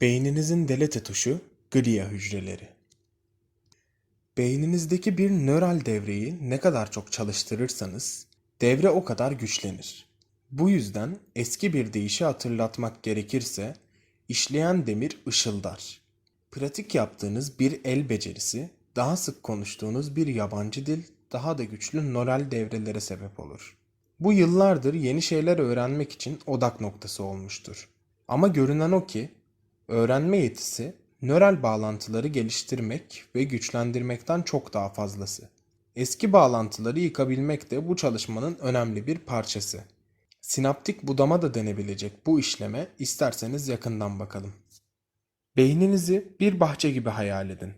Beyninizin delete tuşu glia hücreleri. Beyninizdeki bir nöral devreyi ne kadar çok çalıştırırsanız devre o kadar güçlenir. Bu yüzden eski bir deyişi hatırlatmak gerekirse işleyen demir ışıldar. Pratik yaptığınız bir el becerisi daha sık konuştuğunuz bir yabancı dil daha da güçlü nöral devrelere sebep olur. Bu yıllardır yeni şeyler öğrenmek için odak noktası olmuştur. Ama görünen o ki öğrenme yetisi nöral bağlantıları geliştirmek ve güçlendirmekten çok daha fazlası. Eski bağlantıları yıkabilmek de bu çalışmanın önemli bir parçası. Sinaptik budama da denebilecek bu işleme isterseniz yakından bakalım. Beyninizi bir bahçe gibi hayal edin.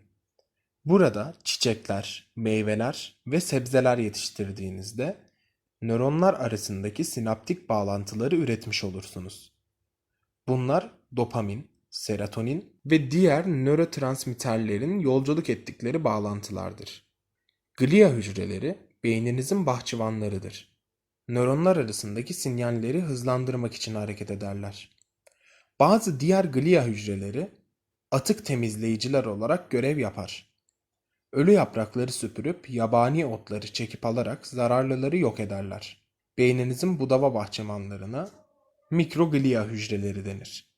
Burada çiçekler, meyveler ve sebzeler yetiştirdiğinizde nöronlar arasındaki sinaptik bağlantıları üretmiş olursunuz. Bunlar dopamin, serotonin ve diğer nörotransmitterlerin yolculuk ettikleri bağlantılardır. Glia hücreleri beyninizin bahçıvanlarıdır. Nöronlar arasındaki sinyalleri hızlandırmak için hareket ederler. Bazı diğer glia hücreleri atık temizleyiciler olarak görev yapar. Ölü yaprakları süpürüp yabani otları çekip alarak zararlıları yok ederler. Beyninizin budava bahçıvanlarına mikroglia hücreleri denir.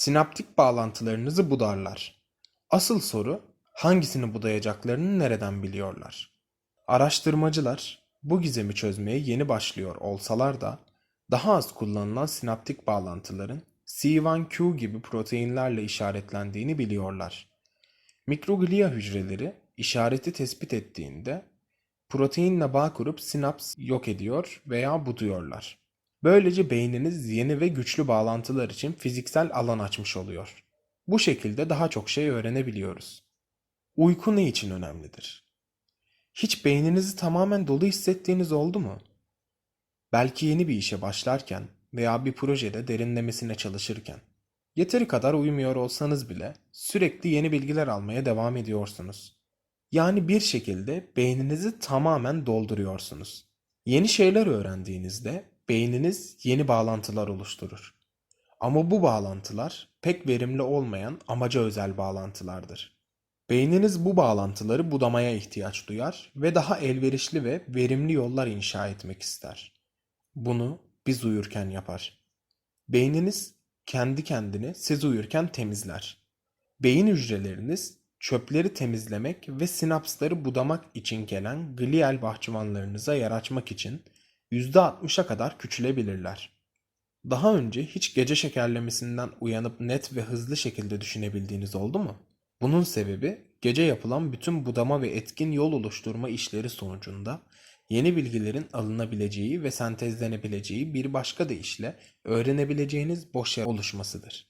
Sinaptik bağlantılarınızı budarlar. Asıl soru hangisini budayacaklarını nereden biliyorlar? Araştırmacılar bu gizemi çözmeye yeni başlıyor olsalar da daha az kullanılan sinaptik bağlantıların C1q gibi proteinlerle işaretlendiğini biliyorlar. Mikroglia hücreleri işareti tespit ettiğinde proteinle bağ kurup sinaps yok ediyor veya buduyorlar. Böylece beyniniz yeni ve güçlü bağlantılar için fiziksel alan açmış oluyor. Bu şekilde daha çok şey öğrenebiliyoruz. Uyku ne için önemlidir? Hiç beyninizi tamamen dolu hissettiğiniz oldu mu? Belki yeni bir işe başlarken veya bir projede derinlemesine çalışırken. Yeteri kadar uyumuyor olsanız bile sürekli yeni bilgiler almaya devam ediyorsunuz. Yani bir şekilde beyninizi tamamen dolduruyorsunuz. Yeni şeyler öğrendiğinizde beyniniz yeni bağlantılar oluşturur. Ama bu bağlantılar pek verimli olmayan amaca özel bağlantılardır. Beyniniz bu bağlantıları budamaya ihtiyaç duyar ve daha elverişli ve verimli yollar inşa etmek ister. Bunu biz uyurken yapar. Beyniniz kendi kendini siz uyurken temizler. Beyin hücreleriniz çöpleri temizlemek ve sinapsları budamak için gelen glial bahçıvanlarınıza yer açmak için %60'a kadar küçülebilirler. Daha önce hiç gece şekerlemesinden uyanıp net ve hızlı şekilde düşünebildiğiniz oldu mu? Bunun sebebi gece yapılan bütün budama ve etkin yol oluşturma işleri sonucunda yeni bilgilerin alınabileceği ve sentezlenebileceği bir başka deyişle öğrenebileceğiniz boş yer oluşmasıdır.